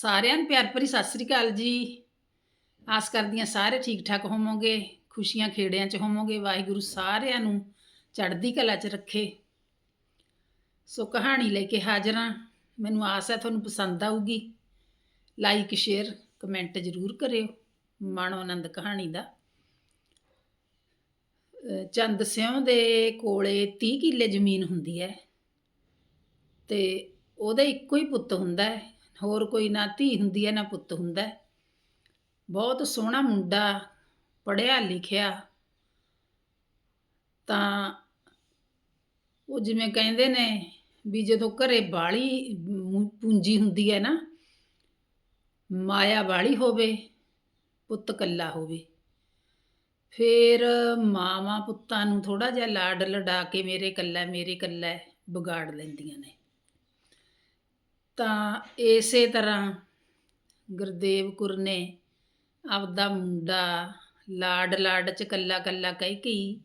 ਸਾਰਿਆਂ ਨੂੰ ਪਿਆਰ ਭਰੀ ਸਤਿ ਸ੍ਰੀ ਅਕਾਲ ਜੀ। ਆਸ ਕਰਦੀਆਂ ਸਾਰੇ ਠੀਕ ਠਾਕ ਹੋਵੋਗੇ, ਖੁਸ਼ੀਆਂ ਖੇੜਿਆਂ 'ਚ ਹੋਵੋਗੇ, ਵਾਹਿਗੁਰੂ ਸਾਰਿਆਂ ਨੂੰ ਚੜ੍ਹਦੀ ਕਲਾ 'ਚ ਰੱਖੇ। ਸੋ ਕਹਾਣੀ ਲੈ ਕੇ ਹਾਜ਼ਰ ਹਾਂ। ਮੈਨੂੰ ਆਸ ਹੈ ਤੁਹਾਨੂੰ ਪਸੰਦ ਆਊਗੀ। ਲਾਈਕ ਸ਼ੇਅਰ ਕਮੈਂਟ ਜ਼ਰੂਰ ਕਰਿਓ। ਮਨੋ ਆਨੰਦ ਕਹਾਣੀ ਦਾ। ਚੰਦ ਸਿਉਂ ਦੇ ਕੋਲੇ 30 ਕਿੱਲੇ ਜ਼ਮੀਨ ਹੁੰਦੀ ਹੈ ਤੇ ਉਹਦਾ ਇੱਕੋ ਹੀ ਪੁੱਤ ਹੁੰਦਾ ਹੈ। ਹੋਰ ਕੋਈ ਨਾ ਧੀ ਹੁੰਦੀ ਹੈ, ਨਾ ਪੁੱਤ ਹੁੰਦਾ ਹੈ। ਬਹੁਤ ਸੋਹਣਾ ਮੁੰਡਾ ਪੜਿਆ ਲਿਖਿਆ। ਤਾਂ ਉਹ ਜਿਵੇਂ ਕਹਿੰਦੇ ਨੇ ਵੀ ਜਦੋਂ ਘਰੇ ਬਾਲੀ ਪੂੰਜੀ ਹੁੰਦੀ ਹੈ ਨਾ, ਮਾਇਆ ਵਾਲੀ ਹੋਵੇ, ਪੁੱਤ ਕੱਲਾ ਹੋਵੇ। ਫਿਰ ਮਾਵਾਂ ਪੁੱਤਾਂ ਨੂੰ ਥੋੜਾ ਜਿਹਾ ਲਾਡ ਲਡਾ ਕੇ ਮੇਰੇ ਕੱਲਾ ਮੇਰੇ ਕੱਲਾ ਵਿਗਾੜ ਲੈਂਦੀਆਂ ਨੇ। ਤਾਂ ਇਸੇ ਤਰ੍ਹਾਂ ਗੁਰਦੇਵ ਕੁਰ ਨੇ ਆਪਦਾ ਮੁੰਡਾ ਲਾਡ ਲਾਡ ਚ ਕੱਲਾ ਕੱਲਾ ਕਹਿ ਕੇ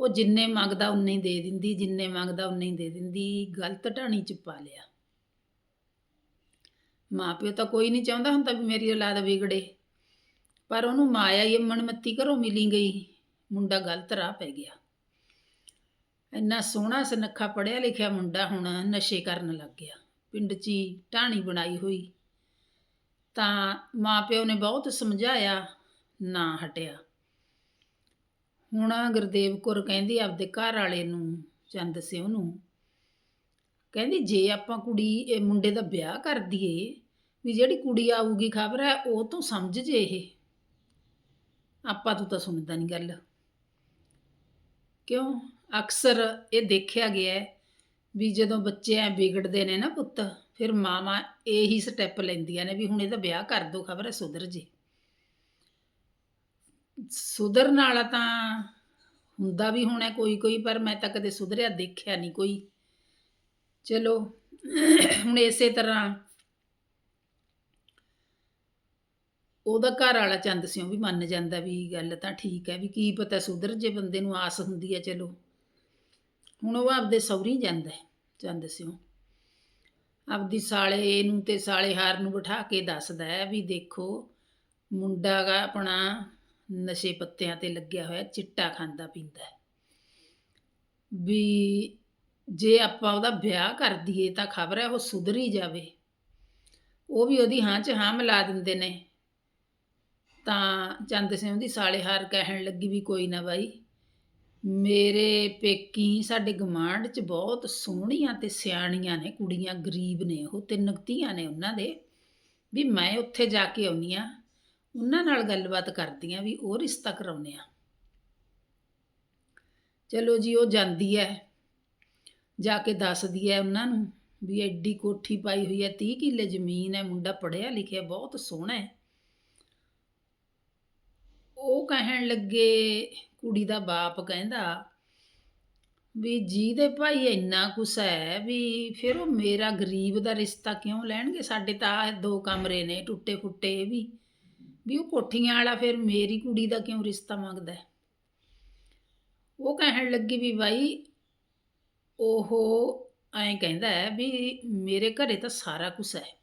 ਉਹ ਜਿੰਨੇ ਮੰਗਦਾ ਉਨੇ ਹੀ ਦੇ ਦਿੰਦੀ, ਜਿੰਨੇ ਮੰਗਦਾ ਉਨੇ ਹੀ ਦੇ ਦਿੰਦੀ, ਗਲਤ ਢਾਣੀ ਚ ਪਾ ਲਿਆ। ਮਾਪਿਓ ਤਾਂ ਕੋਈ ਨਹੀਂ ਚਾਹੁੰਦਾ ਹੁੰਦਾ ਵੀ ਮੇਰੀ ਔਲਾਦ ਵਿਗੜੇ। ਪਰ ਉਹਨੂੰ ਮਾਇਆ ਹੀ ਮਨਮੱਤੀ ਘਰੋਂ ਮਿਲੀ ਗਈ। ਮੁੰਡਾ ਗਲਤ ਰਾਹ ਪੈ ਗਿਆ। ਇੰਨਾ ਸੋਹਣਾ ਸੁਨੱਖਾ ਪੜਿਆ ਲਿਖਿਆ ਮੁੰਡਾ ਹੁਣ ਨਸ਼ੇ ਕਰਨ ਲੱਗ ਗਿਆ। ਪਿੰਡ 'ਚ ਹੀ ਢਾਣੀ ਬਣਾਈ ਹੋਈ। ਤਾਂ ਮਾਪਿਓ ਨੇ ਬਹੁਤ ਸਮਝਾਇਆ, ਨਾ ਹਟਿਆ। ਹੁਣ ਗੁਰਦੇਵ ਕੌਰ ਕਹਿੰਦੀ ਆਪਦੇ ਘਰ ਵਾਲੇ ਨੂੰ, ਚੰਦ ਸਿਉ ਨੂੰ। ਕਹਿੰਦੀ ਜੇ ਆਪਾਂ ਕੁੜੀ, ਇਹ ਮੁੰਡੇ ਦਾ ਵਿਆਹ ਕਰ ਦਈਏ, ਵੀ ਜਿਹੜੀ ਕੁੜੀ ਆਊਗੀ ਖਬਰ ਹੈ, ਉਹ ਤੋਂ ਸਮਝ ਜੇ ਇਹ। ਆਪਾਂ ਤੂੰ ਤਾਂ ਸੁਣਦਾ ਨਹੀਂ ਗੱਲ। ਕਿਉਂ? ਅਕਸਰ ਇਹ ਦੇਖਿਆ ਗਿਆ ਹੈ ਵੀ ਜਦੋਂ ਬੱਚੇ ਐ ਵਿਗੜਦੇ ਨੇ ਨਾ ਪੁੱਤ, ਫਿਰ ਮਾਵਾਂ ਇਹੀ ਸਟੈਪ ਲੈਂਦੀਆਂ ਨੇ ਵੀ ਹੁਣ ਇਹਦਾ ਵਿਆਹ ਕਰ ਦੋ ਖਬਰ ਹੈ ਸੁਧਰ ਜੇ। ਸੁਧਰਨ ਵਾਲਾ ਤਾਂ ਹੁੰਦਾ ਵੀ ਹੋਣਾ ਕੋਈ ਕੋਈ, ਪਰ ਮੈਂ ਤਾਂ ਕਦੇ ਸੁਧਰਿਆ ਦੇਖਿਆ ਨਹੀਂ ਕੋਈ। ਚਲੋ, ਹੁਣ ਇਸੇ ਤਰ੍ਹਾਂ ਉਹਦਾ ਘਰ ਵਾਲਾ ਚੰਦ ਸਿਉ ਵੀ ਮੰਨ ਜਾਂਦਾ ਵੀ ਗੱਲ ਤਾਂ ਠੀਕ ਹੈ ਵੀ ਕੀ ਪਤਾ ਸੁਧਰ ਜੇ, ਬੰਦੇ ਨੂੰ ਆਸ ਹੁੰਦੀ ਹੈ, ਚਲੋ। ਹੁਣ ਉਹ ਆਪਦੇ ਸਹੁਰੀ ਜਾਂਦਾ ਹੈ। ਚੰਦ ਸਿਉ। ਆਪਦੀ ਸਾਲੇ ਨੂੰ ਤੇ ਸਾਲੇ ਹਾਰ ਨੂੰ ਬਿਠਾ ਕੇ ਦੱਸਦਾ ਹੈ ਵੀ ਦੇਖੋ, ਮੁੰਡਾ ਗਾ ਆਪਣਾ ਨਸ਼ੇ ਪੱਤਿਆਂ ਤੇ ਲੱਗਿਆ ਹੋਇਆ, ਚਿੱਟਾ ਖਾਂਦਾ ਪੀਂਦਾ ਹੈ। ਵੀ ਜੇ ਆਪਾਂ ਉਹਦਾ ਵਿਆਹ ਕਰ ਦਈਏ ਤਾਂ ਖਬਰ ਹੈ ਉਹ ਸੁਧਰ ਹੀ ਜਾਵੇ। ਉਹ ਵੀ ਉਹਦੀ ਹਾਂ 'ਚ ਹਾਂ ਮਿਲਾ ਦਿੰਦੇ ਨੇ। ਤਾਂ ਚੰਦ ਸਿੰਘ ਦੀ ਸਾਲੇ ਹਾਰ ਕਹਿਣ ਲੱਗੀ ਵੀ ਕੋਈ ਨਾ ਬਾਈ ਮੇਰੇ ਪੇਕੀ ਸਾਡੇ ਗਮਾਂਡ 'ਚ ਬਹੁਤ ਸੋਹਣੀਆਂ ਤੇ ਸਿਆਣੀਆਂ ਨੇ ਕੁੜੀਆਂ, ਗਰੀਬ ਨੇ ਉਹ, ਤਿੰਨ ਧੀਆਂ ਨੇ ਉਹਨਾਂ ਦੇ। ਵੀ ਮੈਂ ਉੱਥੇ ਜਾ ਕੇ ਆਉਣੀ ਆ ਉਹਨਾਂ ਨਾਲ ਗੱਲਬਾਤ ਕਰਦੀ ਆ ਵੀ ਉਹ ਰਿਸ਼ਤਾ ਕਰਾਉਨੇ ਆ। ਚਲੋ ਜੀ, ਉਹ ਜਾਂਦੀ ਹੈ, ਜਾ ਕੇ ਦੱਸਦੀ ਹੈ ਉਹਨਾਂ ਨੂੰ ਵੀ ਐਡੀ ਕੋਠੀ ਪਾਈ ਹੋਈ ਹੈ 30 ਕਿੱਲੇ ਜ਼ਮੀਨ ਹੈ, ਮੁੰਡਾ ਪੜਿਆ ਲਿਖਿਆ, ਬਹੁਤ ਸੋਹਣਾ ਹੈ। ਉਹ ਕਹਿਣ ਲੱਗੇ ਕੁੜੀ ਦਾ ਬਾਪ ਕਹਿੰਦਾ ਵੀ ਜੀ ਦੇ ਭਾਈ ਇੰਨਾ ਕੁਛ ਹੈ ਵੀ ਫਿਰ ਉਹ ਮੇਰਾ ਗਰੀਬ ਦਾ ਰਿਸ਼ਤਾ ਕਿਉਂ ਲੈਣਗੇ? ਸਾਡੇ ਤਾਂ ਆਹ ਦੋ ਕਮਰੇ ਨੇ, ਟੁੱਟੇ ਫੁੱਟੇ ਇਹ ਵੀ। ਵੀ ਉਹ ਕੋਠੀਆਂ ਵਾਲਾ ਫਿਰ ਮੇਰੀ ਕੁੜੀ ਦਾ ਕਿਉਂ ਰਿਸ਼ਤਾ ਮੰਗਦਾ ਹੈ? ਉਹ ਕਹਿਣ ਲੱਗੀ ਵੀ ਬਾਈ ਉਹ ਐਂ ਕਹਿੰਦਾ ਹੈ ਵੀ ਮੇਰੇ ਘਰੇ ਤਾਂ ਸਾਰਾ ਕੁਝ ਹੈ।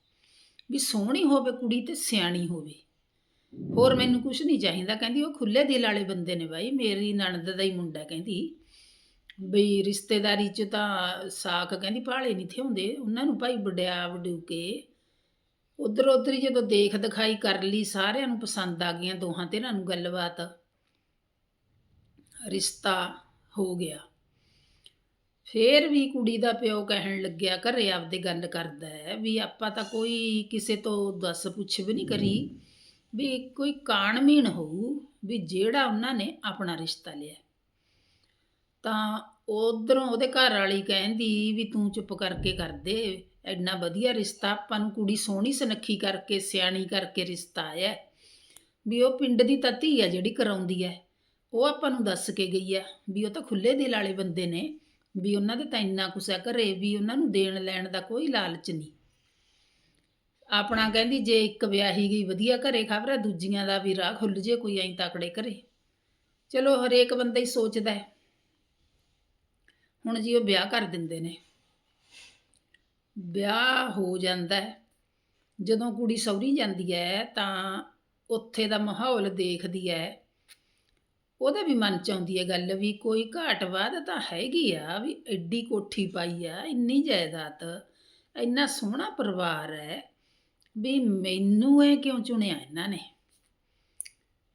ਵੀ ਸੋਹਣੀ ਹੋਵੇ ਕੁੜੀ ਤੇ ਸਿਆਣੀ ਹੋਵੇ। ਹੋਰ ਮੈਨੂੰ ਕੁਝ ਨਹੀਂ ਚਾਹੀਦਾ। ਕਹਿੰਦੀ, ਉਹ ਖੁੱਲੇ ਦਿਲ ਵਾਲੇ ਬੰਦੇ ਨੇ ਬਾਈ, ਮੇਰੀ ਨਣਦ ਦਾ ਹੀ ਮੁੰਡਾ ਕਹਿੰਦੀ, ਬਈ ਰਿਸ਼ਤੇਦਾਰੀ 'ਚ ਤਾਂ ਸਾਖ ਕਹਿੰਦੀ, ਭਾਲੇ ਨਹੀਂ ਥੇ ਹੁੰਦੇ ਉਹਨਾਂ ਨੂੰ ਭਾਈ ਵਡਿਆ ਵਡੂ ਕੇ ਉਧਰ ਉਧਰ ਹੀ ਜਦੋਂ ਦੇਖ ਦਿਖਾਈ ਕਰ ਲਈ, ਸਾਰਿਆਂ ਨੂੰ ਪਸੰਦ ਆ ਗਈਆਂ ਦੋਹਾਂ ਧਿਰਾਂ ਨੂੰ ਗੱਲਬਾਤ। ਰਿਸ਼ਤਾ ਹੋ ਗਿਆ। ਫੇਰ ਵੀ ਕੁੜੀ ਦਾ ਪਿਓ ਕਹਿਣ ਲੱਗਿਆ, ਘਰੇ ਆਪਦੇ ਗੱਲ ਕਰਦਾ ਹੈ, ਵੀ ਆਪਾਂ ਤਾਂ ਕੋਈ ਕਿਸੇ ਤੋਂ ਦੱਸ ਪੁੱਛ ਵੀ ਨਹੀਂ ਕਰੀ। ਵੀ ਕੋਈ ਕਾਣਮੀਣ ਹੋਊ ਵੀ ਜਿਹੜਾ ਉਹਨਾਂ ਨੇ ਆਪਣਾ ਰਿਸ਼ਤਾ ਲਿਆ। ਤਾਂ ਉਧਰੋਂ ਉਹਦੇ ਘਰ ਵਾਲੀ ਕਹਿੰਦੀ ਵੀ ਤੂੰ ਚੁੱਪ ਕਰਕੇ ਕਰ ਦੇ, ਐਨਾ ਵਧੀਆ ਰਿਸ਼ਤਾ ਆਪਾਂ ਨੂੰ ਕੁੜੀ ਸੋਹਣੀ ਸੁਨੱਖੀ ਕਰਕੇ, ਸਿਆਣੀ ਕਰਕੇ ਰਿਸ਼ਤਾ ਆਇਆ। ਵੀ ਉਹ ਪਿੰਡ ਦੀ ਤਾਂ ਧੀ ਆ ਜਿਹੜੀ ਕਰਾਉਂਦੀ ਹੈ ਉਹ ਆਪਾਂ ਨੂੰ ਦੱਸ ਕੇ ਗਈ ਹੈ ਵੀ ਉਹ ਤਾਂ ਖੁੱਲੇ ਦਿਲ ਵਾਲੇ ਬੰਦੇ ਨੇ, ਵੀ ਉਹਨਾਂ ਦੇ ਤਾਂ ਇੰਨਾ ਕੁਛ ਹੈ ਘਰੇ ਵੀ ਉਹਨਾਂ ਨੂੰ ਦੇਣ ਲੈਣ ਦਾ ਕੋਈ ਲਾਲਚ ਨਹੀਂ। ਆਪਣਾ ਕਹਿੰਦੀ, ਜੇ ਇੱਕ ਵਿਆਹੀ ਗਈ ਵਧੀਆ ਘਰੇ ਖਬਰ ਹੈ ਦੂਜੀਆਂ ਦਾ ਵੀ ਰਾਹ ਖੁੱਲ ਜੇ, ਕੋਈ ਐਂ ਤਕੜੇ ਘਰੇ। ਚਲੋ, ਹਰੇਕ ਬੰਦਾ ਹੀ ਸੋਚਦਾ ਹੈ। ਹੁਣ ਜੀ ਉਹ ਵਿਆਹ ਕਰ ਦਿੰਦੇ ਨੇ। ਵਿਆਹ ਹੋ ਜਾਂਦਾ ਹੈ। ਜਦੋਂ ਕੁੜੀ ਸਹੁਰੀ ਜਾਂਦੀ ਹੈ, ਤਾਂ ਉੱਥੇ ਦਾ ਮਾਹੌਲ ਦੇਖਦੀ ਹੈ। ਉਹਦੇ ਵੀ ਮਨ ਚ ਆਉਂਦੀ ਹੈ ਗੱਲ ਵੀ, ਕੋਈ ਘਾਟ ਵਾਧ ਤਾਂ ਹੈਗੀ ਆ ਵੀ ਐਡੀ ਕੋਠੀ ਪਾਈ ਆ, ਇੰਨੀ ਜਾਇਦਾਦ, ਇੰਨਾ ਸੋਹਣਾ ਪਰਿਵਾਰ ਹੈ। ਵੀ ਮੈਨੂੰ ਇਹ ਕਿਉਂ ਚੁਣਿਆ ਇਹਨਾਂ ਨੇ?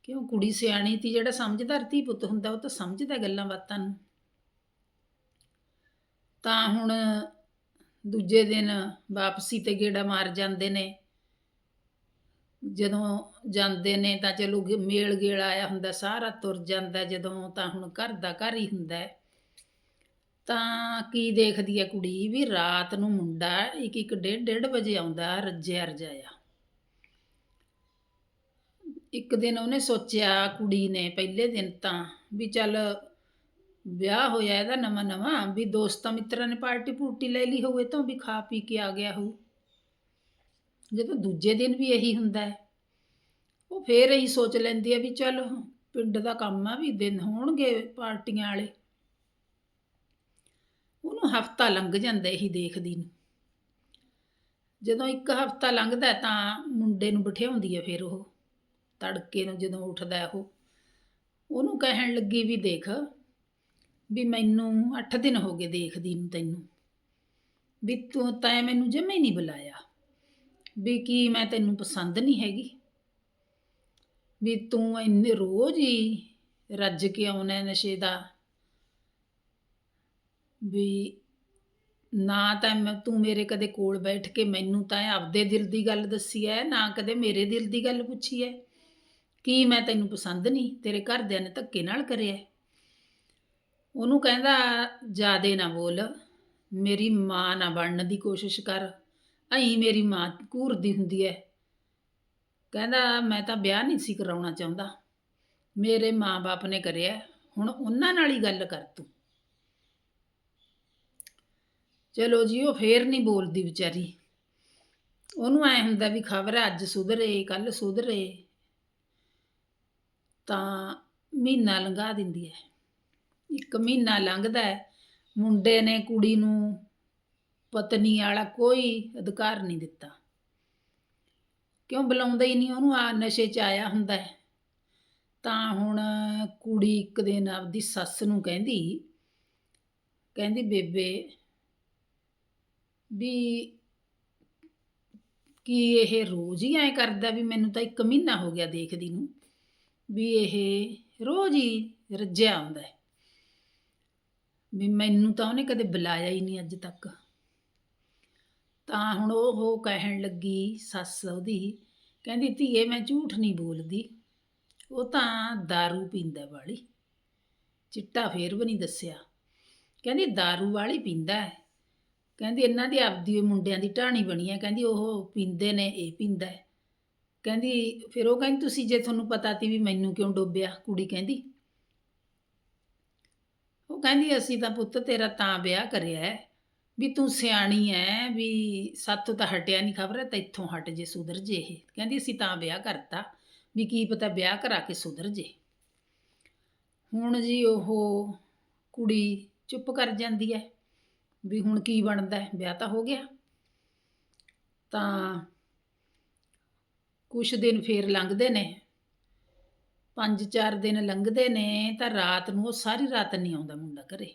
ਕਿਉਂ ਕੁੜੀ ਸਿਆਣੀ ਤੀ ਜਿਹੜਾ ਸਮਝਦਾ ਧੀ ਪੁੱਤ ਹੁੰਦਾ, ਉਹ ਤਾਂ ਸਮਝਦਾ ਗੱਲਾਂ ਬਾਤਾਂ ਨੂੰ। ਤਾਂ ਹੁਣ ਦੂਜੇ ਦਿਨ ਵਾਪਸੀ ਤੇ ਗੇੜਾ ਮਾਰ ਜਾਂਦੇ ਨੇ। ਜਦੋਂ ਜਾਂਦੇ ਨੇ ਤਾਂ ਚਲੋ ਗੇ- ਮੇਲ ਗੇਲ ਆਇਆ ਹੁੰਦਾ, ਸਾਰਾ ਤੁਰ ਜਾਂਦਾ। ਜਦੋਂ ਤਾਂ ਹੁਣ ਘਰ ਦਾ ਘਰ ਹੀ ਹੁੰਦਾ ਹੈ। ਤਾਂ ਕੀ ਦੇਖਦੀ ਹੈ ਕੁੜੀ ਵੀ ਰਾਤ ਨੂੰ ਮੁੰਡਾ ਇੱਕ ਇੱਕ ਡੇਢ ਡੇਢ ਵਜੇ ਆਉਂਦਾ ਰੱਜਿਆ ਰਜਾਇਆ। ਇੱਕ ਦਿਨ ਉਹਨੇ ਸੋਚਿਆ ਕੁੜੀ ਨੇ ਪਹਿਲੇ ਦਿਨ ਤਾਂ ਵੀ ਚੱਲ ਵਿਆਹ ਹੋਇਆ ਇਹਦਾ ਨਵਾਂ ਨਵਾਂ ਵੀ ਦੋਸਤਾਂ ਮਿੱਤਰਾਂ ਨੇ ਪਾਰਟੀ ਪੂਰਟੀ ਲੈ ਲਈ ਹੋਵੇ ਤਾਂ ਵੀ ਖਾ ਪੀ ਕੇ ਆ ਗਿਆ ਹੋਊ। ਜਦੋਂ ਦੂਜੇ ਦਿਨ ਵੀ ਇਹੀ ਹੁੰਦਾ ਹੈ, ਉਹ ਫੇਰ ਇਹੀ ਸੋਚ ਲੈਂਦੀ ਹੈ ਵੀ ਚੱਲ ਪਿੰਡ ਦਾ ਕੰਮ ਆ ਵੀ ਦਿਨ ਹੋਣਗੇ ਪਾਰਟੀਆਂ ਵਾਲੇ। ਹਫਤਾ ਲੰਘ ਜਾਂਦਾ ਇਹੀ ਦੇਖਦੀ ਨੂੰ। ਜਦੋਂ ਇੱਕ ਹਫਤਾ ਲੰਘਦਾ ਤਾਂ ਮੁੰਡੇ ਨੂੰ ਬਿਠਾਉਂਦੀ ਹੈ ਫਿਰ ਉਹ, ਤੜਕੇ ਨੂੰ ਜਦੋਂ ਉੱਠਦਾ ਉਹ। ਉਹਨੂੰ ਕਹਿਣ ਲੱਗੀ ਵੀ ਦੇਖ ਵੀ ਮੈਨੂੰ 8 ਦਿਨ ਹੋ ਗਏ ਦੇਖਦੀ ਨੂੰ ਤੈਨੂੰ, ਵੀ ਤੂੰ ਤੈਂ ਮੈਨੂੰ ਜਮੇ ਨਹੀਂ ਬੁਲਾਇਆ, ਵੀ ਕੀ ਮੈਂ ਤੈਨੂੰ ਪਸੰਦ ਨਹੀਂ ਹੈਗੀ, ਵੀ ਤੂੰ ਇੰਨੇ ਰੋਜ਼ ਹੀ ਰੱਜ ਕੇ ਆਉਣਾ ਨਸ਼ੇ ਦਾ। ਵੀ ਨਾ ਤਾਂ ਮੈਂ- ਤੂੰ ਮੇਰੇ ਕਦੇ ਕੋਲ ਬੈਠ ਕੇ ਮੈਨੂੰ ਤਾਂ ਆਪਦੇ ਦਿਲ ਦੀ ਗੱਲ ਦੱਸੀ ਹੈ ਨਾ ਕਦੇ ਮੇਰੇ ਦਿਲ ਦੀ ਗੱਲ ਪੁੱਛੀ ਹੈ ਕੀ ਮੈਂ ਤੈਨੂੰ ਪਸੰਦ ਨਹੀਂ? ਤੇਰੇ ਘਰਦਿਆਂ ਨੇ ਧੱਕੇ ਨਾਲ ਕਰਿਆ। ਉਹਨੂੰ ਕਹਿੰਦਾ, ਜਿਆਦੇ ਨਾ ਬੋਲ। ਮੇਰੀ ਮਾਂ ਨਾ ਬਣਨ ਦੀ ਕੋਸ਼ਿਸ਼ ਕਰ। ਅਹੀਂ ਮੇਰੀ ਮਾਂ ਘੂਰਦੀ ਹੁੰਦੀ ਹੈ ਕਹਿੰਦਾ, ਮੈਂ ਤਾਂ ਵਿਆਹ ਨਹੀਂ ਸੀ ਕਰਾਉਣਾ ਚਾਹੁੰਦਾ। ਮੇਰੇ ਮਾਂ-ਬਾਪ ਨੇ ਕਰਿਆ। ਹੁਣ ਉਹਨਾਂ ਨਾਲ ਹੀ ਗੱਲ ਕਰ ਤੂੰ। ਚਲੋ ਜੀ, ਉਹ ਫੇਰ ਨਹੀਂ ਬੋਲਦੀ ਵਿਚਾਰੀ। ਉਹਨੂੰ ਐ ਹੁੰਦਾ ਵੀ ਖਬਰ ਅੱਜ ਸੁਧਰੇ ਕੱਲ ਸੁਧਰੇ। ਤਾਂ ਮਹੀਨਾ ਲੰਘਾ ਦਿੰਦੀ ਹੈ। ਇੱਕ ਮਹੀਨਾ ਲੰਘਦਾ ਹੈ। ਮੁੰਡੇ ਨੇ ਕੁੜੀ ਨੂੰ ਪਤਨੀ ਵਾਲਾ ਕੋਈ ਅਧਿਕਾਰ ਨਹੀਂ ਦਿੱਤਾ। ਕਿਉਂ ਬੁਲਾਉਂਦਾ ਹੀ ਨਹੀਂ ਉਹਨੂੰ? ਆ ਨਸ਼ੇ 'ਚ ਆਇਆ ਹੁੰਦਾ ਹੈ। ਤਾਂ ਹੁਣ ਕੁੜੀ ਇੱਕ ਦਿਨ ਆਪਦੀ ਸੱਸ ਨੂੰ ਕਹਿੰਦੀ ਕਹਿੰਦੀ, ਬੇਬੇ ਵੀ ਕੀ ਇਹ ਰੋਜ਼ ਹੀ ਐ ਕਰਦਾ ਵੀ ਮੈਨੂੰ ਤਾਂ ਇੱਕ ਮਹੀਨਾ ਹੋ ਗਿਆ ਦੇਖਦੀ ਨੂੰ ਵੀ ਇਹ ਰੋਜ਼ ਹੀ ਰੱਜਿਆ ਆਉਂਦਾ ਹੈ ਵੀ ਮੈਨੂੰ ਤਾਂ ਉਹਨੇ ਕਦੇ ਬੁਲਾਇਆ ਹੀ ਨਹੀਂ ਅੱਜ ਤੱਕ ਤਾਂ ਹੁਣ ਉਹ ਕਹਿਣ ਲੱਗੀ ਸੱਸ ਉਹਦੀ ਕਹਿੰਦੀ ਧੀਏ ਮੈਂ ਝੂਠ ਨਹੀਂ ਬੋਲਦੀ ਉਹ ਤਾਂ दारू ਪੀਂਦਾ ਵਾਲੀ ਚਿੱਟਾ ਫੇਰ ਵੀ ਨਹੀਂ ਦੱਸਿਆ ਕਹਿੰਦੀ दारू ਵਾਲੀ ਪੀਂਦਾ ਹੈ ਕਹਿੰਦੀ ਇਹਨਾਂ ਦੀ ਆਪਦੀ ਮੁੰਡਿਆਂ ਦੀ ਢਾਣੀ ਬਣੀ ਹੈ, ਕਹਿੰਦੀ ਉਹ ਪੀਂਦੇ ਨੇ, ਇਹ ਪੀਂਦਾ ਹੈ। ਕਹਿੰਦੀ ਫਿਰ ਉਹ ਕਹਿੰਦੀ ਤੁਸੀਂ ਜੇ ਤੁਹਾਨੂੰ ਪਤਾ ਤੀ ਵੀ ਮੈਨੂੰ ਕਿਉਂ ਡੋਬਿਆ ਕੁੜੀ ਕਹਿੰਦੀ। ਉਹ ਕਹਿੰਦੀ ਅਸੀਂ ਤਾਂ ਪੁੱਤ ਤੇਰਾ ਤਾਂ ਵਿਆਹ ਕਰਿਆ ਹੈ, ਵੀ ਤੂੰ ਸਿਆਣੀ ਐ, ਵੀ ਸਾਥੋਂ ਤਾਂ ਹਟਿਆ ਨਹੀਂ ਖਬਰ, ਤਾਂ ਇੱਥੋਂ ਹਟ ਜੇ ਸੁਧਰ ਜੇ ਇਹ। ਕਹਿੰਦੀ ਅਸੀਂ ਤਾਂ ਵਿਆਹ ਕਰਤਾ, ਵੀ ਕੀ ਪਤਾ ਵਿਆਹ ਕਰਾ ਕੇ ਸੁਧਰ ਜੇ। ਹੁਣ ਜੀ ਉਹ ਕੁੜੀ ਚੁੱਪ ਕਰ ਜਾਂਦੀ ਹੈ। ਵੀ ਹੁਣ ਕੀ ਬਣਦਾ ਹੈ? ਵਿਆਹ ਤਾਂ ਹੋ ਗਿਆ। ਤਾਂ ਕੁਛ ਦਿਨ ਫੇਰ ਲੰਘਦੇ ਨੇ। ਪੰਜ ਚਾਰ ਦਿਨ ਲੰਘਦੇ ਨੇ ਤਾਂ ਰਾਤ ਨੂੰ ਉਹ ਸਾਰੀ ਰਾਤ ਨਹੀਂ ਆਉਂਦਾ ਮੁੰਡਾ ਘਰੇ।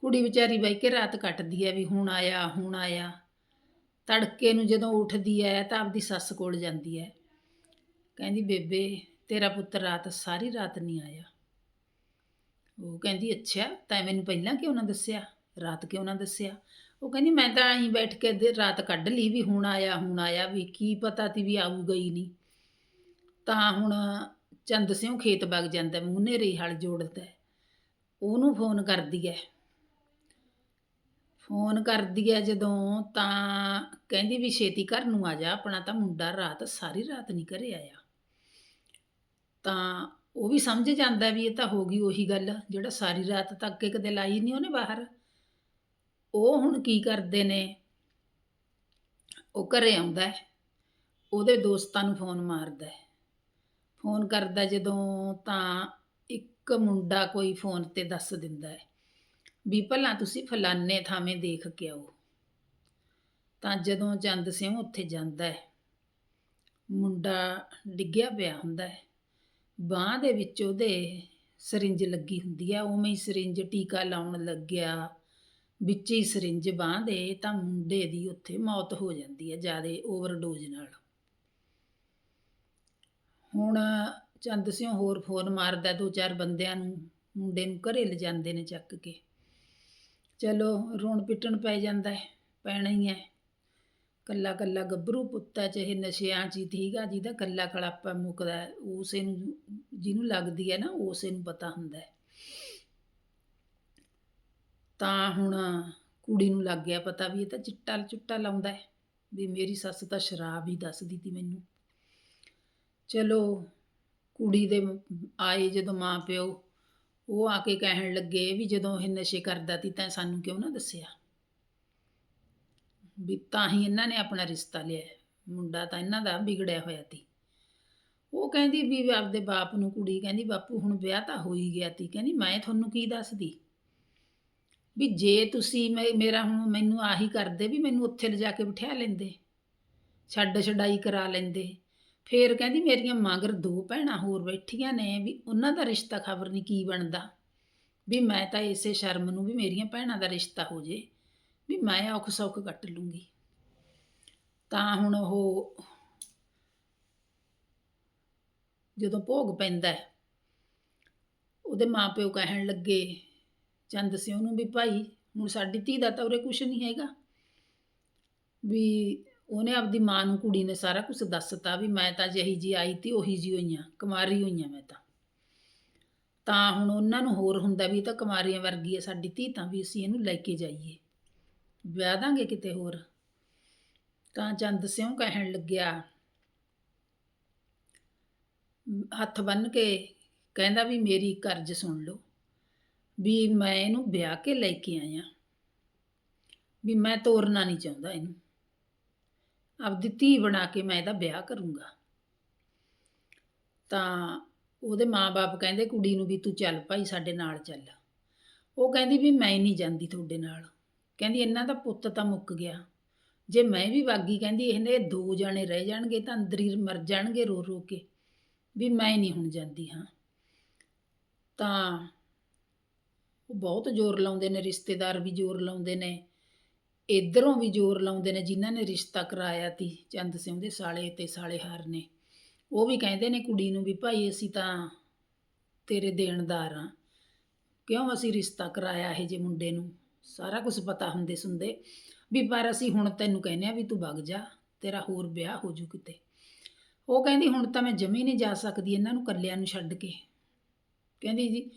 ਕੁੜੀ ਵਿਚਾਰੀ ਬਹਿ ਕੇ ਰਾਤ ਕੱਟਦੀ ਹੈ ਵੀ ਹੁਣ ਆਇਆ ਹੁਣ ਆਇਆ। ਤੜਕੇ ਨੂੰ ਜਦੋਂ ਉੱਠਦੀ ਹੈ ਤਾਂ ਆਪਦੀ ਸੱਸ ਕੋਲ ਜਾਂਦੀ ਹੈ। ਕਹਿੰਦੀ, ਬੇਬੇ, ਤੇਰਾ ਪੁੱਤ ਰਾਤ ਸਾਰੀ ਰਾਤ ਨਹੀਂ ਆਇਆ। ਉਹ ਕਹਿੰਦੀ, ਅੱਛਾ, ਤਾਂ ਮੈਨੂੰ ਪਹਿਲਾਂ ਕਿਉਂ ਨਾ ਦੱਸਿਆ? ਰਾਤ ਕਿਉਂ ਨਾ ਦੱਸਿਆ? ਉਹ ਕਹਿੰਦੀ, ਮੈਂ ਤਾਂ અહીં ਬੈਠ ਕੇ ਅੱਧੀ ਰਾਤ ਕੱਢ ਲਈ ਵੀ ਹੁਣ ਆਇਆ ਹੁਣ ਆਇਆ ਵੀ, ਕੀ ਪਤਾ ਤੀ ਵੀ ਆਊਗਾ ਹੀ ਨਹੀਂ ਤਾਂ ਹੁਣ ਚੰਦ ਸਿੰਘ ਖੇਤ ਵਗ ਜਾਂਦਾ, ਮੂੰਹ ਨੇਰੇ ਹਲ ਜੋੜਦਾ ਉਹਨੂੰ ਫੋਨ ਕਰਦੀ ਹੈ। ਫੋਨ ਕਰਦੀ ਹੈ ਜਦੋਂ ਤਾਂ ਕਹਿੰਦੀ ਵੀ, ਛੇਤੀ ਘਰ ਨੂੰ ਆ ਜਾ, ਆਪਣਾ ਤਾਂ ਮੁੰਡਾ ਰਾਤ, ਸਾਰੀ ਰਾਤ ਨਹੀਂ ਘਰੇ ਆਇਆ। ਤਾਂ ਉਹ ਵੀ ਸਮਝ ਜਾਂਦਾ ਵੀ ਇਹ ਤਾਂ ਹੋ ਗਈ ਉਹੀ ਗੱਲ, ਜਿਹੜਾ ਸਾਰੀ ਰਾਤ ਤੱਕ ਕਦੇ ਲਾਈ ਨਹੀਂ ਉਹਨੇ ਬਾਹਰ। ਉਹ ਹੁਣ ਕੀ ਕਰਦੇ ਨੇ? ਉਹ ਘਰੇ ਆਉਂਦਾ ਉਹਦੇ ਦੋਸਤਾਂ ਨੂੰ ਫੋਨ ਮਾਰਦਾ ਫੋਨ ਕਰਦਾ ਜਦੋਂ ਤਾਂ ਇੱਕ ਮੁੰਡਾ ਕੋਈ ਫੋਨ ਤੇ ਦੱਸ ਦਿੰਦਾ ਹੈ ਵੀ ਭਲਾ ਤੁਸੀਂ ਫਲਾਨੇ ਥਾਵੇਂ ਦੇਖ ਕੇ ਆਓ। ਤਾਂ ਜਦੋਂ ਚੰਦ ਸਿੰਘ ਉੱਥੇ ਜਾਂਦਾ ਹੈ, ਮੁੰਡਾ ਡਿੱਗਿਆ ਪਿਆ ਹੁੰਦਾ ਹੈ। ਬਾਹ ਦੇ ਵਿੱਚ ਉਹਦੇ ਸਰਿੰਜ ਲੱਗੀ ਹੁੰਦੀ ਹੈ ਉਵੇਂ ਹੀ ਸਰਿੰਜ ਟੀਕਾ ਲਾਉਣ ਲੱਗਿਆ। ਵਿੱਚ ਹੀ ਸਰਿੰਜ ਬਾਹ ਦੇ, ਤਾਂ ਮੁੰਡੇ ਦੀ ਉੱਥੇ ਮੌਤ ਹੋ ਜਾਂਦੀ ਹੈ ਜਿਆਦੇ ਓਵਰਡੋਜ਼ ਨਾਲ। ਹੁਣ ਚੰਦ ਸਿੰਘ ਹੋਰ ਫੋਨ ਮਾਰਦਾ, ਦੋ ਚਾਰ ਬੰਦਿਆਂ ਨੂੰ, ਮੁੰਡੇ ਨੂੰ ਘਰੇ ਲਿਜਾਂਦੇ ਨੇ ਚੱਕ ਕੇ। ਚਲੋ ਰੋਣ ਪਿੱਟਣ ਪੈ ਜਾਂਦਾ ਹੈ, ਪੈਣਾ ਹੀ ਹੈ। ਕੱਲਾ ਕੱਲਾ ਗੱਭਰੂ ਪੁੱਤ ਹੈ ਚਾਹੇ ਨਸ਼ਿਆਂ 'ਚ ਹੀ ਠੀਕ ਆ ਜਿਹਦਾ ਕੱਲਾ ਕਲਾਪਾ ਮੁੱਕਦਾ ਹੈ, ਉਸੇ ਨੂੰ ਜਿਹਨੂੰ ਲੱਗਦੀ ਹੈ ਨਾ ਉਸੇ ਨੂੰ ਪਤਾ ਹੁੰਦਾ ਹੈ। ਤਾਂ ਹੁਣ ਕੁੜੀ ਨੂੰ ਲੱਗ ਗਿਆ ਪਤਾ ਵੀ ਇਹ ਤਾਂ ਚਿੱਟਾ ਚੁੱਟਾ ਲਾਉਂਦਾ ਹੈ ਵੀ ਮੇਰੀ ਸੱਸ ਤਾਂ ਸ਼ਰਾਬ ਹੀ ਦੱਸਦੀ ਤੀ ਮੈਨੂੰ। ਚਲੋ ਕੁੜੀ ਦੇ ਆਏ ਜਦੋਂ ਮਾਂ ਪਿਓ ਉਹ ਆ ਕੇ ਕਹਿਣ ਲੱਗੇ ਵੀ ਜਦੋਂ ਇਹ ਨਸ਼ੇ ਕਰਦਾ ਤੀ ਤਾਂ ਸਾਨੂੰ ਕਿਉਂ ਨਾ ਦੱਸਿਆ? ਵੀ ਤਾਂ ਹੀ ਇਹਨਾਂ ਨੇ ਆਪਣਾ ਰਿਸ਼ਤਾ ਲਿਆ ਮੁੰਡਾ ਤਾਂ ਇਹਨਾਂ ਦਾ ਵਿਗੜਿਆ ਹੋਇਆ ਤੀ ਉਹ ਕਹਿੰਦੀ ਵੀ ਆਪਦੇ ਬਾਪ ਨੂੰ ਕੁੜੀ ਕਹਿੰਦੀ, ਬਾਪੂ, ਹੁਣ ਵਿਆਹ ਤਾਂ ਹੋ ਹੀ ਗਿਆ ਤੀ ਕਹਿੰਦੀ, ਮੈਂ ਤੁਹਾਨੂੰ ਕੀ ਦੱਸਦੀ? ਵੀ ਜੇ ਤੁਸੀਂ ਮੇ- ਮੇਰਾ ਹੁਣ ਮੈਨੂੰ ਆਹੀ ਕਰਦੇ ਵੀ ਮੈਨੂੰ ਉੱਥੇ ਲਿਜਾ ਕੇ ਬਿਠਾ ਲੈਂਦੇ, ਛੱਡ ਛਡਾਈ ਕਰਾ ਲੈਂਦੇ। ਫੇਰ ਕਹਿੰਦੀ, ਮੇਰੀਆਂ ਮਗਰ ਦੋ ਭੈਣਾਂ ਹੋਰ ਬੈਠੀਆਂ ਨੇ, ਵੀ ਉਹਨਾਂ ਦਾ ਰਿਸ਼ਤਾ ਖਬਰ ਨਹੀਂ ਕੀ ਬਣਦਾ? ਵੀ ਮੈਂ ਤਾਂ ਇਸੇ ਸ਼ਰਮ ਨੂੰ ਵੀ ਮੇਰੀਆਂ ਭੈਣਾਂ ਦਾ ਰਿਸ਼ਤਾ ਹੋ ਜੇ। ਵੀ ਮੈਂ ਔਖ ਸੌਖ ਕੱਟ ਲੂੰਗੀ। ਤਾਂ ਹੁਣ ਉਹ ਜਦੋਂ ਭੋਗ ਪੈਂਦਾ ਹੈ, ਉਹਦੇ ਮਾਪਿਓ ਕਹਿਣ ਲੱਗੇ, ਚੰਦ ਸਿੰਘ ਨੂੰ ਵੀ ਭਾਈ, ਹੁਣ ਸਾਡੀ ਧੀ ਦਾ ਤਾਂ ਉਰੇ ਕੁਛ ਨਹੀਂ ਹੈਗਾ। ਵੀ ਉਹਨੇ ਆਪਦੀ ਮਾਂ ਨੂੰ ਕੁੜੀ ਨੇ ਸਾਰਾ ਕੁਝ ਦੱਸਤਾ ਵੀ ਮੈਂ ਤਾਂ ਜਿਹੀ ਜੀ ਆਈ ਤੀ, ਉਹੀ ਜੀ ਹੋਈਆਂ ਕੁਮਾਰੀ ਹੋਈਆਂ ਮੈਂ ਤਾਂ। ਤਾਂ ਹੁਣ ਉਹਨਾਂ ਨੂੰ ਹੋਰ ਹੁੰਦਾ ਵੀ ਤਾਂ ਕੁਮਾਰੀਆਂ ਵਰਗੀ ਹੈ ਸਾਡੀ ਧੀ ਤਾਂ ਵੀ ਅਸੀਂ ਇਹਨੂੰ ਲੈ ਕੇ ਜਾਈਏ। ਵਿਆਹ ਦਾਂਗੇ ਕਿਤੇ ਹੋਰ। ਤਾਂ ਚੰਦ ਸਿਉਂ ਕਹਿਣ ਲੱਗਿਆ, ਹੱਥ ਬੰਨ ਕੇ ਕਹਿੰਦਾ ਵੀ ਮੇਰੀ ਕਰਜ਼ ਸੁਣ ਲਓ, ਵੀ ਮੈਂ ਇਹਨੂੰ ਵਿਆਹ ਕੇ ਲੈ ਕੇ ਆਇਆ। ਵੀ ਮੈਂ ਤੋਰਨਾ ਨਹੀਂ ਚਾਹੁੰਦਾ ਇਹਨੂੰ। ਆਪਦੀ ਧੀ ਬਣਾ ਕੇ ਮੈਂ ਇਹਦਾ ਵਿਆਹ ਕਰੂੰਗਾ। ਤਾਂ ਉਹਦੇ ਮਾਪੇ ਕਹਿੰਦੇ, ਕੁੜੀ ਨੂੰ ਵੀ ਤੂੰ ਚੱਲ ਭਾਈ, ਸਾਡੇ ਨਾਲ ਚੱਲ। ਉਹ ਕਹਿੰਦੀ ਵੀ ਮੈਂ ਨਹੀਂ ਜਾਂਦੀ ਤੁਹਾਡੇ ਨਾਲ। ਕਹਿੰਦੀ ਇਹਨਾਂ ਦਾ ਪੁੱਤ ਤਾਂ ਮੁੱਕ ਗਿਆ। ਜੇ ਮੈਂ ਵੀ ਵਾਗੀ ਕਹਿੰਦੀ ਇਹਨੇ ਦੋ ਜਾਣੇ ਰਹਿ ਜਾਣਗੇ ਤਾਂ ਅੰਦਰ ਹੀ ਮਰ ਜਾਣਗੇ ਰੋ ਰੋ ਕੇ। ਵੀ ਮੈਂ ਨਹੀਂ ਹੁਣ ਜਾਂਦੀ ਹਾਂ। ਤਾਂ ਉਹ ਬਹੁਤ ਜ਼ੋਰ ਲਾਉਂਦੇ ਨੇ, ਰਿਸ਼ਤੇਦਾਰ ਵੀ ਜ਼ੋਰ ਲਾਉਂਦੇ ਨੇ। ਇਧਰੋਂ ਵੀ ਜ਼ੋਰ ਲਾਉਂਦੇ ਨੇ ਜਿਨ੍ਹਾਂ ਨੇ ਰਿਸ਼ਤਾ ਕਰਾਇਆ ਤੀ ਚੰਦ ਸਿੰਘ ਦੇ ਸਾਲੇ ਤੇ ਸਾਲੇਹਾਰ ਨੇ। ਉਹ ਵੀ ਕਹਿੰਦੇ ਨੇ ਕੁੜੀ ਨੂੰ ਵੀ, ਭਾਈ ਅਸੀਂ ਤਾਂ ਤੇਰੇ ਦੇਣਦਾਰ ਆ ਕਿਉਂ ਅਸੀਂ ਰਿਸ਼ਤਾ ਕਰਾਇਆ ਇਹ ਜੇ ਮੁੰਡੇ ਨੂੰ? ਸਾਰਾ ਕੁਝ ਪਤਾ ਹੁੰਦੇ ਸੁਣਦੇ। ਵੀ ਪਰ ਅਸੀਂ ਹੁਣ ਤੈਨੂੰ ਕਹਿੰਦੇ ਆ ਵੀ ਤੂੰ ਵਗ ਜਾ, ਤੇਰਾ ਹੋਰ ਵਿਆਹ ਹੋ ਜੂ ਕਿਤੇ। ਉਹ ਕਹਿੰਦੀ, ਹੁਣ ਤਾਂ ਮੈਂ ਜਮੀ ਨਹੀਂ ਜਾ ਸਕਦੀ ਇਹਨਾਂ ਨੂੰ ਕੱਲਿਆਂ ਨੂੰ ਛੱਡ ਕੇ। ਕਹਿੰਦੀ ਜੀ,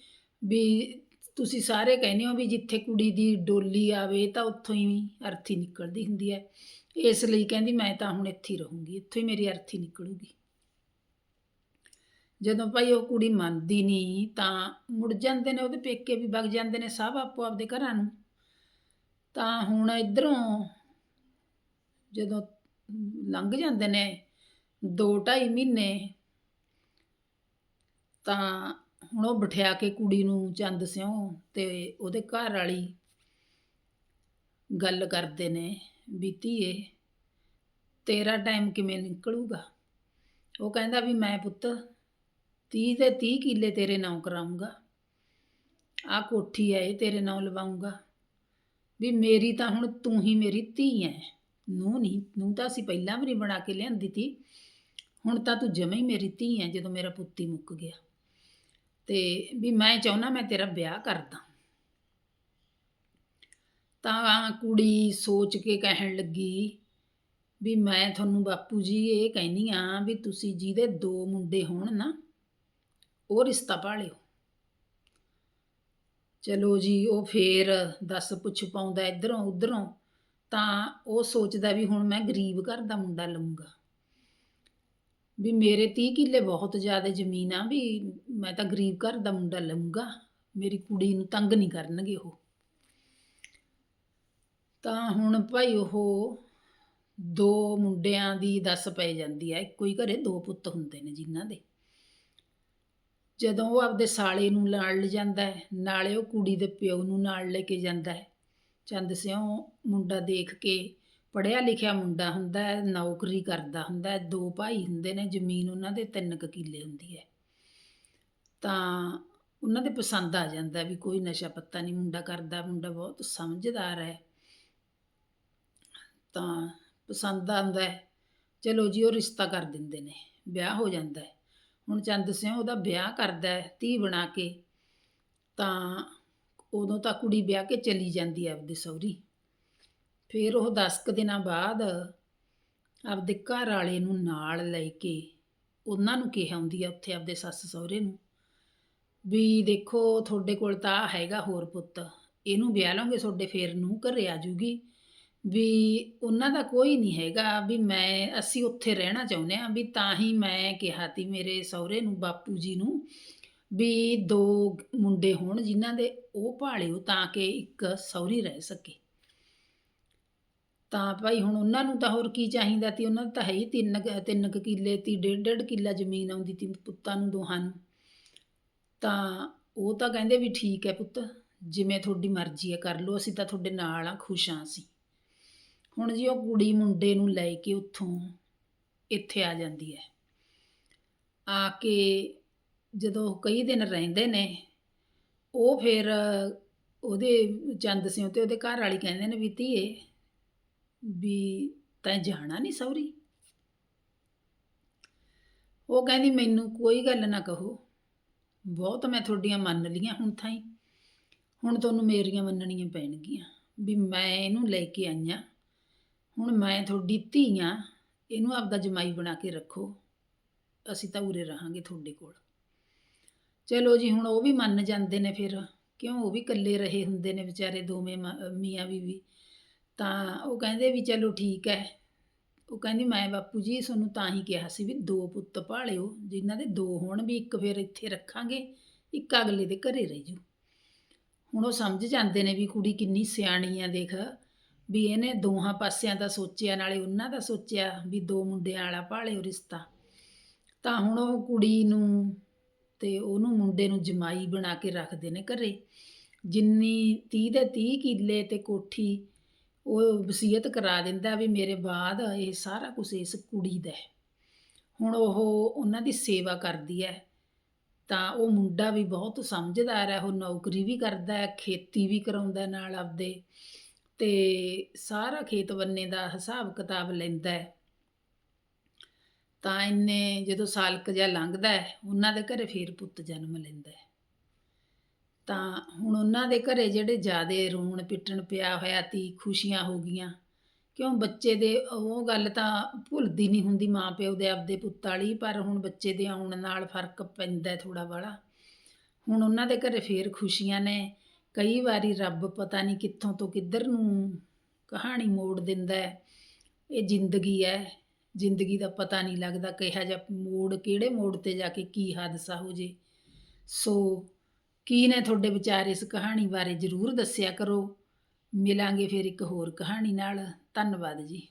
ਵੀ ਤੁਸੀਂ ਸਾਰੇ ਕਹਿੰਦੇ ਹੋ ਵੀ ਜਿੱਥੇ ਕੁੜੀ ਦੀ ਡੋਲੀ ਆਵੇ ਤਾਂ ਉੱਥੋਂ ਹੀ ਅਰਥੀ ਨਿਕਲਦੀ ਹੁੰਦੀ ਹੈ। ਇਸ ਲਈ ਕਹਿੰਦੀ, ਮੈਂ ਤਾਂ ਹੁਣ ਇੱਥੇ ਹੀ ਰਹੂੰਗੀ, ਇੱਥੋਂ ਹੀ ਮੇਰੀ ਅਰਥੀ ਨਿਕਲੂਗੀ। ਜਦੋਂ ਭਾਈ ਉਹ ਕੁੜੀ ਮੰਨਦੀ ਨਹੀਂ ਤਾਂ ਮੁੜ ਜਾਂਦੇ ਨੇ ਉਹਦੇ ਪੇਕੇ ਵੀ ਵਗ ਜਾਂਦੇ ਨੇ ਸਭ ਆਪੋ ਆਪਦੇ ਘਰਾਂ ਨੂੰ। ਤਾਂ ਹੁਣ ਇਧਰੋਂ ਜਦੋਂ ਲੰਘ ਜਾਂਦੇ ਨੇ 2.5 ਮਹੀਨੇ, ਤਾਂ ਹੁਣ ਉਹ ਬਿਠਿਆ ਕੇ ਕੁੜੀ ਨੂੰ ਚੰਦ ਸਿਉਂ ਤੇ ਉਹਦੇ ਘਰ ਵਾਲੀ ਗੱਲ ਕਰਦੇ ਨੇ ਵੀ ਧੀਏ, ਤੇਰਾ ਟਾਈਮ ਕਿਵੇਂ ਨਿਕਲੂਗਾ? ਉਹ ਕਹਿੰਦਾ ਵੀ ਮੈਂ ਪੁੱਤ 30 ਤੇ 30 ਕਿੱਲੇ ਤੇਰੇ ਨਾਂ ਕਰਾਉਂਗਾ ਆ ਕੋਠੀ ਹੈ ਇਹ ਤੇਰੇ ਨਾਂ ਲਵਾਉਂਗਾ ਵੀ ਮੇਰੀ ਤਾਂ ਹੁਣ ਤੂੰ ਹੀ ਮੇਰੀ ਧੀ ਹੈ ਨੂੰ ਨਹੀਂ ਨੂੰ ਤਾਂ ਅਸੀਂ ਪਹਿਲਾਂ ਵੀ ਨਹੀਂ ਬਣਾ ਕੇ ਲਿਆਂਦੀ ਤੀ। ਹੁਣ ਤਾਂ ਤੂੰ ਜਮੇ ਹੀ ਮੇਰੀ ਧੀ ਹੈ ਜਦੋਂ ਮੇਰਾ ਪੁੱਤੀ ਮੁੱਕ ਗਿਆ। ਤੇ ਵੀ ਮੈਂ ਚਾਹੁੰਦਾ ਮੈਂ ਤੇਰਾ ਵਿਆਹ ਕਰਦਾ। ਤਾਂ ਕੁੜੀ ਸੋਚ ਕੇ ਕਹਿਣ ਲੱਗੀ ਵੀ ਮੈਂ ਤੁਹਾਨੂੰ ਬਾਪੂ ਜੀ ਇਹ ਕਹਿੰਦੀ ਆ ਵੀ ਤੁਸੀਂ ਜਿਹਦੇ ਦੋ ਮੁੰਡੇ ਹੋਣ ਨਾ, ਉਹ ਰਿਸ਼ਤਾ ਪਾ ਲਿਓ ਚਲੋ ਜੀ, ਉਹ ਫੇਰ ਦੱਸ ਪੁੱਛ ਪਾਉਂਦਾ ਇਧਰੋਂ, ਉਧਰੋਂ। ਤਾਂ ਉਹ ਸੋਚਦਾ ਵੀ ਹੁਣ ਮੈਂ ਗਰੀਬ ਘਰ ਦਾ ਮੁੰਡਾ ਲਊਂਗਾ। ਵੀ ਮੇਰੇ 30 ਕਿੱਲੇ ਬਹੁਤ ਜ਼ਿਆਦਾ ਜ਼ਮੀਨ ਆ ਵੀ ਮੈਂ ਤਾਂ ਗਰੀਬ ਘਰ ਦਾ ਮੁੰਡਾ ਲਊਂਗਾ। ਮੇਰੀ ਕੁੜੀ ਨੂੰ ਤੰਗ ਨਹੀਂ ਕਰਨਗੇ ਉਹ। ਤਾਂ ਹੁਣ ਭਾਈ ਉਹ ਦੋ ਮੁੰਡਿਆਂ ਦੀ ਦੱਸ ਪੈ ਜਾਂਦੀ ਹੈ ਇੱਕੋ ਹੀ ਘਰੇ ਦੋ ਪੁੱਤ ਹੁੰਦੇ ਨੇ ਜਿਨ੍ਹਾਂ ਦੇ। ਜਦੋਂ ਉਹ ਆਪਦੇ ਸਾਲੇ ਨੂੰ ਨਾਲ ਲਿਜਾਂਦਾ ਹੈ, ਨਾਲੇ ਉਹ ਕੁੜੀ ਦੇ ਪਿਓ ਨੂੰ ਨਾਲ ਲੈ ਕੇ ਜਾਂਦਾ ਹੈ। ਚੰਦ ਸਿਉਂ ਮੁੰਡਾ ਦੇਖ ਕੇ ਪੜ੍ਹਿਆ ਲਿਖਿਆ ਮੁੰਡਾ ਹੁੰਦਾ ਹੈ, ਨੌਕਰੀ ਕਰਦਾ ਹੁੰਦਾ ਹੈ, ਦੋ ਭਾਈ ਹੁੰਦੇ ਨੇ, ਜ਼ਮੀਨ ਉਹਨਾਂ ਦੇ ਤਿੰਨ ਕੁ ਕਿੱਲੇ ਹੁੰਦੀ ਹੈ। ਤਾਂ ਉਹਨਾਂ ਦੇ ਪਸੰਦ ਆ ਜਾਂਦਾ ਵੀ ਕੋਈ ਨਸ਼ਾ ਪੱਤਾ ਨਹੀਂ, ਮੁੰਡਾ ਕਰਦਾ, ਮੁੰਡਾ ਬਹੁਤ ਸਮਝਦਾਰ ਹੈ। ਤਾਂ ਪਸੰਦ ਆਉਂਦਾ ਹੈ, ਚਲੋ ਜੀ, ਉਹ ਰਿਸ਼ਤਾ ਕਰ ਦਿੰਦੇ ਨੇ, ਵਿਆਹ ਹੋ ਜਾਂਦਾ ਹੈ। ਹੁਣ ਚੰਦ ਸਿੰਘ ਉਹਦਾ ਵਿਆਹ ਕਰਦਾ ਹੈ, ਧੀ ਬਣਾ ਕੇ, ਤਾਂ ਉਦੋਂ ਤਾਂ ਕੁੜੀ ਵਿਆਹ ਕੇ ਚਲੀ ਜਾਂਦੀ ਹੈ ਆਪਦੇ ਸਹੁਰੀ। ਫਿਰ ਉਹ 10 ਕੁ ਦਿਨਾਂ ਬਾਅਦ ਆਪਦੇ ਘਰ ਵਾਲੇ ਨੂੰ ਨਾਲ ਲੈ ਕੇ ਉਹਨਾਂ ਨੂੰ ਕਿਹਾ ਹੁੰਦੀ ਆ ਉੱਥੇ ਆਪਦੇ ਸੱਸ ਸਹੁਰੇ ਨੂੰ ਵੀ ਦੇਖੋ ਤੁਹਾਡੇ ਕੋਲ ਤਾਂ ਆਹ ਹੈਗਾ ਹੋਰ ਪੁੱਤ, ਇਹਨੂੰ ਵਿਆਹ ਲਓਗੇ ਤੁਹਾਡੇ ਫੇਰ ਨੂੰ ਘਰੇ ਆ ਜੂਗੀ। ਵੀ ਉਹਨਾਂ ਦਾ ਕੋਈ ਨਹੀਂ ਹੈਗਾ ਵੀ ਮੈਂ ਅਸੀਂ ਉੱਥੇ ਰਹਿਣਾ ਚਾਹੁੰਦੇ ਹਾਂ, ਵੀ ਤਾਂ ਹੀ ਮੈਂ ਕਿਹਾ ਤੀ ਮੇਰੇ ਸਹੁਰੇ ਨੂੰ, ਬਾਪੂ ਜੀ ਨੂੰ ਵੀ ਦੋ ਮੁੰਡੇ ਹੋਣ ਜਿਨ੍ਹਾਂ ਦੇ ਉਹ ਭਾਲਿਓ ਤਾਂ ਕਿ ਇੱਕ ਸਹੁਰੀ ਰਹਿ ਸਕੇ। ਤਾਂ ਭਾਈ ਹੁਣ ਉਹਨਾਂ ਨੂੰ ਤਾਂ ਹੋਰ ਕੀ ਚਾਹੀਦਾ ਤੀ? ਉਹਨਾਂ ਦਾ ਤਾਂ ਹੈ ਹੀ ਤਿੰਨ ਕੁ- ਤਿੰਨ ਕੁ ਕਿੱਲੇ ਤੀ, ਡੇਢ ਡੇਢ ਕਿੱਲਾ ਜ਼ਮੀਨ ਆਉਂਦੀ ਤੀ ਪੁੱਤਾਂ ਨੂੰ ਦੋਹਾਂ ਨੂੰ। ਤਾਂ ਉਹ ਤਾਂ ਕਹਿੰਦੇ ਵੀ ਠੀਕ ਹੈ ਪੁੱਤ, ਜਿਵੇਂ ਤੁਹਾਡੀ ਮਰਜ਼ੀ ਹੈ, ਕਰ ਲਓ, ਅਸੀਂ ਤਾਂ ਤੁਹਾਡੇ ਨਾਲ ਆ ਖੁਸ਼ ਹਾਂ ਅਸੀਂ। ਹੁਣ ਜੀ ਉਹ ਕੁੜੀ ਮੁੰਡੇ ਨੂੰ ਲੈ ਕੇ ਉੱਥੋਂ ਇੱਥੇ ਆ ਜਾਂਦੀ ਹੈ। ਆ ਕੇ ਜਦੋਂ ਕਈ ਦਿਨ ਰਹਿੰਦੇ ਨੇ, ਉਹ ਫਿਰ ਉਹਦੇ ਚੰਦ ਸਿੰਘ ਤੇ ਉਹਦੇ ਘਰ ਵਾਲੀ ਕਹਿੰਦੇ ਨੇ ਵੀ ਧੀਏ, ਵੀ ਤੈਂ ਜਾਣਾ ਨਹੀਂ ਸੌਰੀ ਉਹ ਕਹਿੰਦੀ, ਮੈਨੂੰ ਕੋਈ ਗੱਲ ਨਾ ਕਹੋ। ਬਹੁਤ ਮੈਂ ਤੁਹਾਡੀਆਂ ਮੰਨ ਲੀਆਂ ਹੁਣ ਥਾਈ। ਹੁਣ ਤੁਹਾਨੂੰ ਮੇਰੀਆਂ ਮੰਨਣੀਆਂ ਪੈਣਗੀਆਂ ਵੀ ਮੈਂ ਇਹਨੂੰ ਲੈ ਕੇ ਆਈਆਂ ਹੁਣ ਮੈਂ ਤੁਹਾਡੀ ਧੀ ਆਂ, ਇਹਨੂੰ ਆਪਦਾ ਜਮਾਈ ਬਣਾ ਕੇ ਰੱਖੋ। ਅਸੀਂ ਤਾਂ ਉਰੇ ਰਹਾਂਗੇ ਤੁਹਾਡੇ ਕੋਲ। ਚਲੋ ਜੀ, ਹੁਣ ਉਹ ਵੀ ਮੰਨ ਜਾਂਦੇ ਨੇ ਫਿਰ। ਕਿਉਂ? ਉਹ ਵੀ ਇਕੱਲੇ ਰਹੇ ਹੁੰਦੇ ਨੇ ਵਿਚਾਰੇ, ਦੋਵੇਂ ਮ- ਮੀਆਂ ਬੀਵੀ। ਤਾਂ ਉਹ ਕਹਿੰਦੇ ਵੀ ਚਲੋ ਠੀਕ ਹੈ ਉਹ ਕਹਿੰਦੀ, ਮੈਂ ਬਾਪੂ ਜੀ, ਤੁਹਾਨੂੰ ਤਾਂ ਹੀ ਕਿਹਾ ਸੀ ਵੀ ਦੋ ਪੁੱਤ ਭਾਲਿਓ। ਜਿਨ੍ਹਾਂ ਦੇ ਦੋ ਹੋਣ, ਵੀ ਇੱਕ ਫਿਰ ਇੱਥੇ ਰੱਖਾਂਗੇ, ਇੱਕ ਅਗਲੇ ਦੇ ਘਰੇ ਰਹਿ ਜੂ। ਹੁਣ ਉਹ ਸਮਝ ਜਾਂਦੇ ਨੇ ਵੀ ਕੁੜੀ ਕਿੰਨੀ ਸਿਆਣੀ ਆ ਦੇਖ। ਵੀ ਇਹਨੇ ਦੋਹਾਂ ਪਾਸਿਆਂ ਦਾ ਸੋਚਿਆ, ਨਾਲੇ ਉਹਨਾਂ ਦਾ ਸੋਚਿਆ ਵੀ ਦੋ ਮੁੰਡਿਆਂ ਵਾਲਾ ਭਾਲਿਓ ਰਿਸ਼ਤਾ। ਤਾਂ ਹੁਣ ਉਹ ਕੁੜੀ ਨੂੰ ਤੇ ਉਹਨੂੰ ਮੁੰਡੇ ਨੂੰ ਜਮਾਈ ਬਣਾ ਕੇ ਰੱਖਦੇ ਨੇ ਘਰੇ। ਜਿੰਨੀ 30 ਦੇ 30 ਕਿੱਲੇ ਤੇ ਕੋਠੀ ਉਹ ਵਸੀਅਤ ਕਰਾ ਦਿੰਦਾ ਵੀ ਮੇਰੇ ਬਾਅਦ ਇਹ ਸਾਰਾ ਕੁਝ ਇਸ ਕੁੜੀ ਦਾ ਹੈ। ਹੁਣ ਉਹ ਉਹਨਾਂ ਦੀ ਸੇਵਾ ਕਰਦੀ ਹੈ। ਤਾਂ ਉਹ ਮੁੰਡਾ ਵੀ ਬਹੁਤ ਸਮਝਦਾਰ ਹੈ, ਉਹ ਨੌਕਰੀ ਵੀ ਕਰਦਾ ਹੈ, ਖੇਤੀ ਵੀ ਕਰਾਉਂਦਾ ਨਾਲ ਆਪਦੇ। ਤੇ ਸਾਰਾ ਖੇਤ ਬੰਨੇ ਦਾ ਹਿਸਾਬ ਕਿਤਾਬ ਲੈਂਦਾ ਹੈ। ਤਾਂ ਇੰਨੇ ਜਦੋਂ ਸਾਲ ਕੁ ਜਿਹਾ ਲੰਘਦਾ ਹੈ, ਉਹਨਾਂ ਦੇ ਘਰੇ ਫੇਰ ਪੁੱਤ ਜਨਮ ਲੈਂਦਾ ਹੈ। ਤਾਂ ਹੁਣ ਉਹਨਾਂ ਦੇ ਘਰੇ ਜਿਹੜੇ ਜਿਆਦੇ ਰੋਣ ਪਿੱਟਣ ਪਿਆ ਹੋਇਆ ਤੀ ਖੁਸ਼ੀਆਂ ਹੋ ਗਈਆਂ, ਕਿਉਂ ਬੱਚੇ ਦੇ ਉਹ ਗੱਲ ਤਾਂ ਭੁੱਲਦੀ ਨਹੀਂ ਹੁੰਦੀ ਮਾਂ ਪਿਓ ਦੇ ਆਪਦੇ ਪੁੱਤ ਵਾਲੀ, ਪਰ ਹੁਣ ਬੱਚੇ ਦੇ ਆਉਣ ਨਾਲ ਫ਼ਰਕ ਪੈਂਦਾ ਥੋੜਾ ਬਾਲਾ ਹੁਣ ਉਹਨਾਂ ਦੇ ਘਰੇ ਫੇਰ ਖੁਸ਼ੀਆਂ ਨੇ ਕਈ ਵਾਰੀ ਰੱਬ ਪਤਾ ਨਹੀਂ ਕਿੱਥੋਂ ਤੋਂ ਕਿੱਧਰ ਨੂੰ ਕਹਾਣੀ ਮੋੜ ਦਿੰਦਾ ਹੈ। ਇਹ ਜ਼ਿੰਦਗੀ ਹੈ। ਜ਼ਿੰਦਗੀ ਦਾ ਪਤਾ ਨਹੀਂ ਲੱਗਦਾ ਕਿਹਾ ਜਿਹਾ ਮੋੜ, ਕਿਹੜੇ ਮੋੜ ਤੇ ਜਾ ਕੇ ਕੀ ਹਾਦਸਾ ਹੋ ਜੇ। ਸੋ ਕੀ ਨੇ ਤੁਹਾਡੇ ਵਿਚਾਰ ਇਸ ਕਹਾਣੀ ਬਾਰੇ ਜ਼ਰੂਰ ਦੱਸਿਆ ਕਰੋ। ਮਿਲਾਂਗੇ ਫਿਰ ਇੱਕ ਹੋਰ ਕਹਾਣੀ ਨਾਲ। ਧੰਨਵਾਦ ਜੀ।